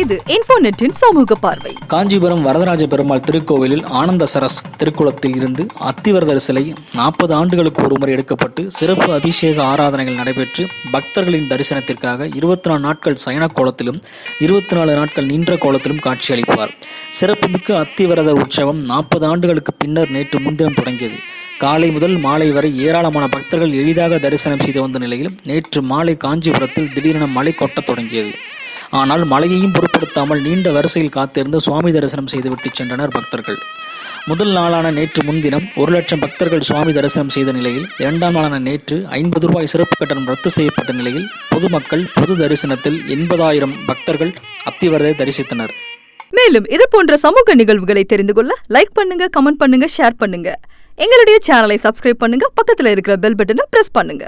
இது இன்ஃபோநெட்டின் சமூக பார்வை. காஞ்சிபுரம் வரதராஜ பெருமாள் திருக்கோவிலில் ஆனந்த சரஸ் திருக்குளத்தில் இருந்து அத்திவரதர் சிலை நாற்பது ஆண்டுகளுக்கு ஒருமுறை எடுக்கப்பட்டு சிறப்பு அபிஷேக ஆராதனைகள் நடைபெற்று பக்தர்களின் தரிசனத்திற்காக இருபத்தி நாலு நாட்கள் சயன கோலத்திலும் இருபத்தி நாலு நாட்கள் நின்ற கோலத்திலும் காட்சியளிப்பார். சிறப்புமிக்க அத்திவரத உற்சவம் நாற்பது ஆண்டுகளுக்கு பின்னர் நேற்று முன்தினம் தொடங்கியது. காலை முதல் மாலை வரை ஏராளமான பக்தர்கள் எளிதாக தரிசனம் செய்து வந்த நிலையில் நேற்று மாலை காஞ்சிபுரத்தில் திடீரென மழை கொட்டத் தொடங்கியது. ஆனால் மழையையும் பொருட்படுத்தாமல் நீண்ட வரிசையில் காத்திருந்து சுவாமி தரிசனம் செய்துவிட்டு சென்றனர் பக்தர்கள். முதல் நாளான நேற்று முன்தினம் ஒரு லட்சம் பக்தர்கள் சுவாமி தரிசனம் செய்த நிலையில் இரண்டாம் நாளான நேற்று ஐம்பது ரூபாய் சிறப்பு கட்டணம் ரத்து செய்யப்பட்ட நிலையில் பொதுமக்கள் பொது தரிசனத்தில் எண்பதாயிரம் பக்தர்கள் அத்திவரதை தரிசித்தனர். மேலும் இது போன்ற சமூக நிகழ்வுகளை தெரிந்து கொள்ள லைக் பண்ணுங்க கமெண்ட் பண்ணுங்க ஷேர் பண்ணுங்க. எங்களுடைய சேனலை சப்ஸ்கிரைப் பண்ணுங்க பக்கத்தில் இருக்கிற பெல் பட்டனை பிரஸ் பண்ணுங்க.